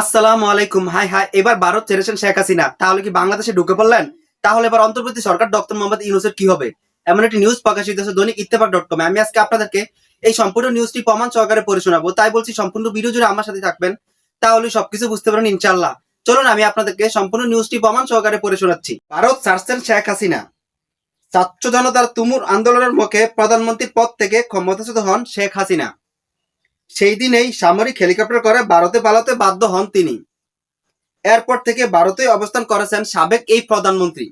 আসসালামু আলাইকুম। High high, এবার ভারত ছেড়েছেন শেখ হাসিনা। তাহলে কি বাংলাদেশে ঢুকে পড়লেন? তাহলে এবার অন্তর্বর্তী সরকার ডক্টর মোহাম্মদ ইউনুসের কি হবে? এমন একটি নিউজ প্রকাশিত দৈনিক ইত্তেফাক ডট কমে আমি আজকে আপনাদেরকে এই সম্পূর্ণ নিউজটি প্রমাণ সহকারে পড়ে শোনাবো। তাই বলছি, সম্পূর্ণ ভিডিও জুড়ে আমার সাথে থাকবেন। তাহলে সবকিছু বুঝতে পারেন ইনশাল্লাহ চলুন, আমি আপনাদেরকে সম্পূর্ণ নিউজটি প্রমাণ সহকারে পড়ে শোনাচ্ছি। ভারত ছাড়ছেন শেখ হাসিনা। ছাত্র জনতার তুমুর আন্দোলনের মুখে প্রধানমন্ত্রীর পদ থেকে ক্ষমতাচ্যুত হন শেখ হাসিনা। সেই দিনেই সামরিক হেলিকপ্টার করে ভারতে পালাতে বাধ্য হন তিনি। এরপর থেকে ভারতে অবস্থান করেছেন সাবেক এই প্রধানমন্ত্রী।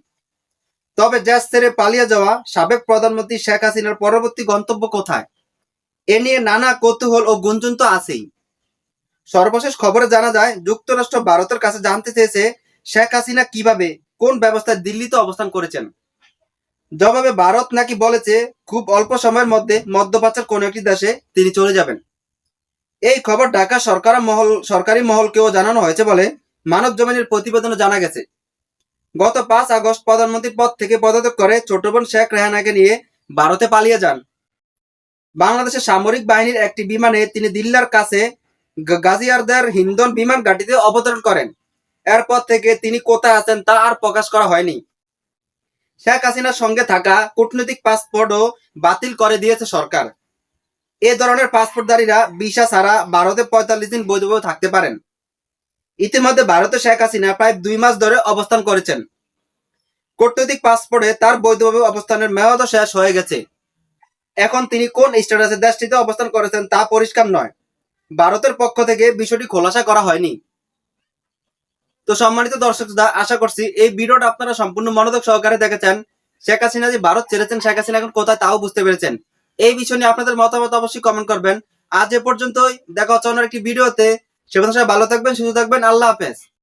তবে দেশ ছেড়ে পালিয়ে যাওয়া সাবেক প্রধানমন্ত্রী শেখ হাসিনার পরবর্তী গন্তব্য কোথায়? এ নিয়ে নানা কৌতূহল ও গুঞ্জন তো আছেই। সর্বশেষ খবরে জানা যায়, যুক্তরাষ্ট্র ভারতের কাছে জানতে চেয়েছে শেখ হাসিনা কীভাবে, কোন ব্যবস্থায় দিল্লিতে অবস্থান করেছেন। জবাবে ভারত নাকি বলেছে, খুব অল্প সময়ের মধ্যে মধ্যপ্রাচ্যের কোন একটি দেশে তিনি চলে যাবেন। এই খবর ঢাকা সরকার মহল, সরকারি মহলকেও জানানো হয়েছে বলে মানব জমিনের প্রতিবেদনে জানা গেছে। গত পাঁচ আগস্ট প্রধানমন্ত্রীর পদ থেকে পদত্যাগ করে ছোট বোন শেখ রেহানাকে নিয়ে ভারতে পালিয়ে যান। বাংলাদেশের সামরিক বাহিনীর একটি বিমানে তিনি দিল্লার কাছে গাজিয়ারদের হিন্দন বিমান ঘাঁটিতে অবতরণ করেন। এরপর থেকে তিনি কোথায় আছেন তা আর প্রকাশ করা হয়নি। শেখ হাসিনার সঙ্গে থাকা কূটনৈতিক পাসপোর্টও বাতিল করে দিয়েছে সরকার। এ ধরনের পাসপোর্টধারীরা ভিসা ছাড়া ভারতে পঁয়তাল্লিশ দিন বৈধভাবে থাকতে পারেন। ইতিমধ্যে ভারতে শেখ হাসিনা প্রায় দুই মাস ধরে অবস্থান করেছেন। কূটনৈতিক পাসপোর্টে তার বৈধভাবে অবস্থানের মেয়াদও শেষ হয়ে গেছে। এখন তিনি কোন স্ট্যাটাসে দেশটিতে অবস্থান করেছেন তা পরিষ্কার নয়। ভারতের পক্ষ থেকে বিষয়টি খোলাসা করা হয়নি। তো সম্মানিত দর্শক আশা করছি এই ভিডিওটা আপনারা সম্পূর্ণ মনোযোগ সহকারে দেখেছেন। শেখ হাসিনা যে ভারত ছেড়েছেন, শেখ হাসিনা এখন কোথায় তাও বুঝতে পেরেছেন। এই বিষয় নিয়ে আপনাদের মতামত অবশ্যই কমেন্ট করবেন। আজ এ পর্যন্তই। দেখা হচ্ছে অন্য একটি ভিডিওতে। সে কথা ভালো থাকবেন, সুস্থ থাকবেন। আল্লাহ হাফেজ।